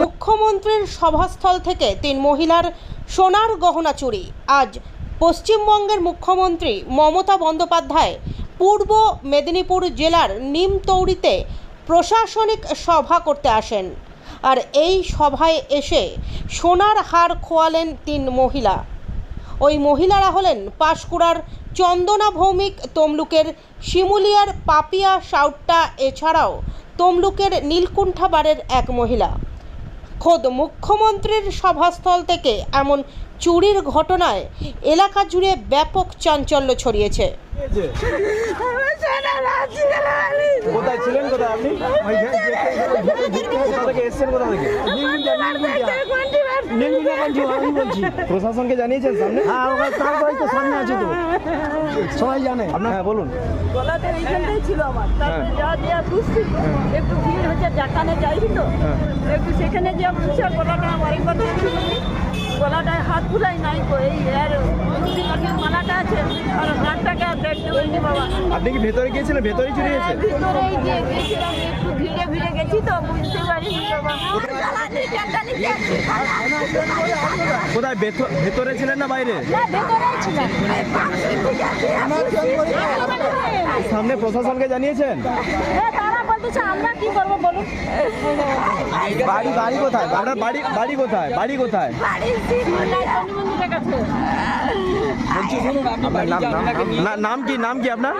মুখ্যমন্ত্রীর সভাস্থল থেকে তিন মহিলার সোনার গহনা চুরি। আজ পশ্চিমবঙ্গের মুখ্যমন্ত্রী মমতা বন্দ্যোপাধ্যায় পূর্ব মেদিনীপুর জেলার নিমতৌড়িতে প্রশাসনিক সভা করতে আসেন। আর এই সভায় এসে সোনার হার খোয়ালেন তিন মহিলা। ওই মহিলারা হলেন পাঁশকুড়ার চন্দনা ভৌমিক তমলুকের শিমুলিয়ার পাপিয়া সাউট্টা এছাড়াও তমলুকের নীলকুণ্ঠাবাড়ের এক মহিলা। খোদ মুখ্যমন্ত্রীর সভাস্থল থেকে এমন চুরির ঘটনায় এলাকা জুড়ে ব্যাপক চাঞ্চল্য ছড়িয়েছে। কোথায় ছিলেন কোথায় আপনি? আমি বলছি প্রশাসনকে জানিয়েছেন সামনে? হ্যাঁ ওখানে তার বাড়ি তো সামনে আছে তো। সবাই জানে। আপনার হ্যাঁ বলুন। গলাতে এইখানটাই ছিল আমার। তারপরে হ্যাঁ। যা দেওয়া বুঝছি একটু ভিড় হচ্ছে জাকানে যাই তো। হ্যাঁ। একটু সেখানে যা বুঝছে গলাটা আমার একবার গলাটায় হাত ফুলাই নাই তো এই এর দুটি আপনি কি ভেতরে গিয়েছিলেন? ভেতরে চুরি হয়েছে ভিতরেই যে গেছিলাম একটু ভিড়ে ভিড়ে গেছি তো বুঝতে পারিনি কোথায়? ভেতরে ছিলেন না বাইরে? সামনে প্রশাসনকে জানিয়েছেন? হ্যাঁ তারা বলতেছে আমরা কি করব বলুন? বাড়ি বাড়ি কোথায়? আপনার বাড়ি বাড়ি কোথায়? বাড়ি কোথায়? নাম নাম- নাম? কি নাম কি আপনার?